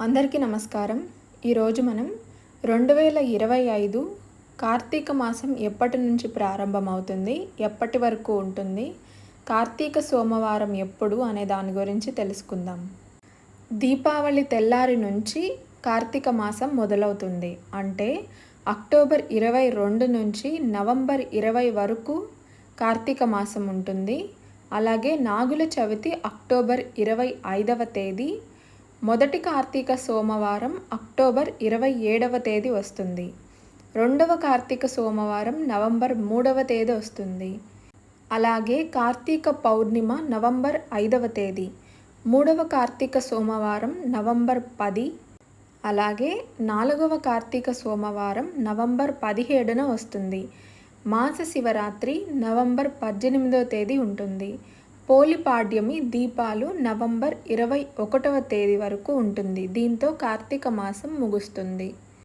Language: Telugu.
అందరికీ నమస్కారం. ఈరోజు మనం రెండు వేల ఇరవై ఐదు కార్తీక మాసం ఎప్పటి నుంచి ప్రారంభమవుతుంది? ఎప్పటి వరకు ఉంటుంది? కార్తీక సోమవారం ఎప్పుడు అనే దాని గురించి తెలుసుకుందాం. దీపావళి తెల్లారి నుంచి కార్తీక మాసం మొదలవుతుంది. అంటే అక్టోబర్ ఇరవై రెండు నుంచి నవంబర్ ఇరవై వరకు కార్తీక మాసం ఉంటుంది. అలాగే నాగుల చవితి అక్టోబర్ ఇరవై ఐదవ తేదీ మొదటి కార్తీక సోమవారం అక్టోబర్ ఇరవై ఏడవ తేదీ వస్తుంది. రెండవ కార్తీక సోమవారం నవంబర్ మూడవ తేదీ వస్తుంది. అలాగే కార్తీక పౌర్ణిమ నవంబర్ ఐదవ తేదీ మూడవ కార్తీక సోమవారం నవంబర్ పది అలాగే నాలుగవ కార్తీక సోమవారం నవంబర్ పదిహేడున వస్తుంది. మాస శివరాత్రి నవంబర్ పద్దెనిమిదవ తేదీ ఉంటుంది. పోలిపాడ్యమి దీపాలు నవంబర్ ఇరవై ఒకటవ తేదీ వరకు ఉంటుంది. దీంతో కార్తీక మాసం ముగుస్తుంది.